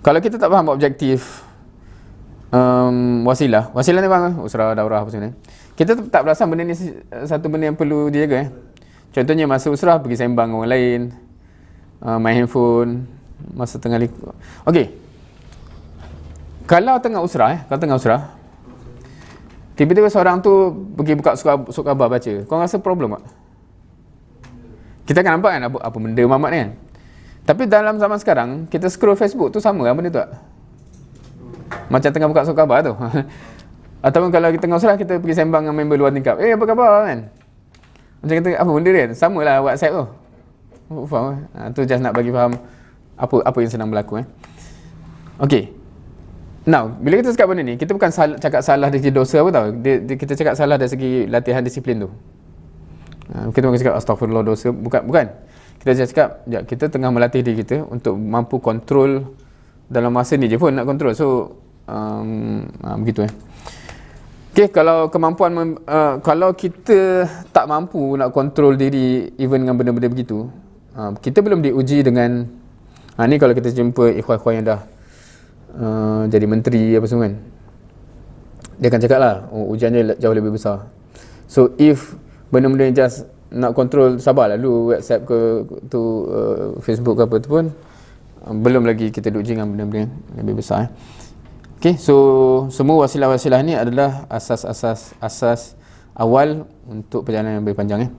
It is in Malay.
kalau kita tak faham objektif um, wasilah. Wasilah ni bang usrah daurah apa semua ni. Kita tak perasan benda ni satu benda yang perlu dijaga eh. contohnya masa usrah pergi sembang orang lain uh, main handphone masa tengah lik okey. Kalau tengah usrah eh kalau tengah usrah tiba-tiba seorang tu pergi buka surat, surat khabar baca kau rasa problem tak? Kita akan nampak kan apa, apa benda mamat ni kan tapi dalam zaman sekarang kita scroll Facebook tu sama kan benda tu tak macam tengah buka surat khabar tu Ataupun kalau kita tengah usrah kita pergi sembang dengan member luar tingkap. Eh apa khabar kan? Macam kita apa benda dia? Sama lah WhatsApp tu. Oh, faham? Ha, tu just nak bagi faham apa apa yang sedang berlaku eh. Okey. Now, bila kita cakap benda ni, kita bukan sal- cakap salah dari segi dosa apa tau. Dia, dia, kita cakap salah dari segi latihan disiplin tu. Ha, kita bukan cakap astagfirullah dosa. Bukan. bukan. Kita cakap, ya, kita tengah melatih diri kita untuk mampu kontrol dalam masa ni je pun nak kontrol. So, um, ha, begitu eh. Okay, kalau kemampuan uh, kalau kita tak mampu nak kontrol diri even dengan benda-benda begitu, uh, kita belum diuji dengan ha, ni kalau kita jumpa ikhwan-ikhwan yang dah uh, jadi menteri apa semua kan. Dia akan cakap lah, oh, ujiannya jauh lebih besar. So if benda-benda yang just nak kontrol sabar lalu WhatsApp ke tu uh, Facebook ke apa tu pun uh, belum lagi kita diuji dengan benda-benda lebih besar eh. Okay, so semua wasilah-wasilah ni adalah asas-asas asas awal untuk perjalanan yang lebih panjang. Eh.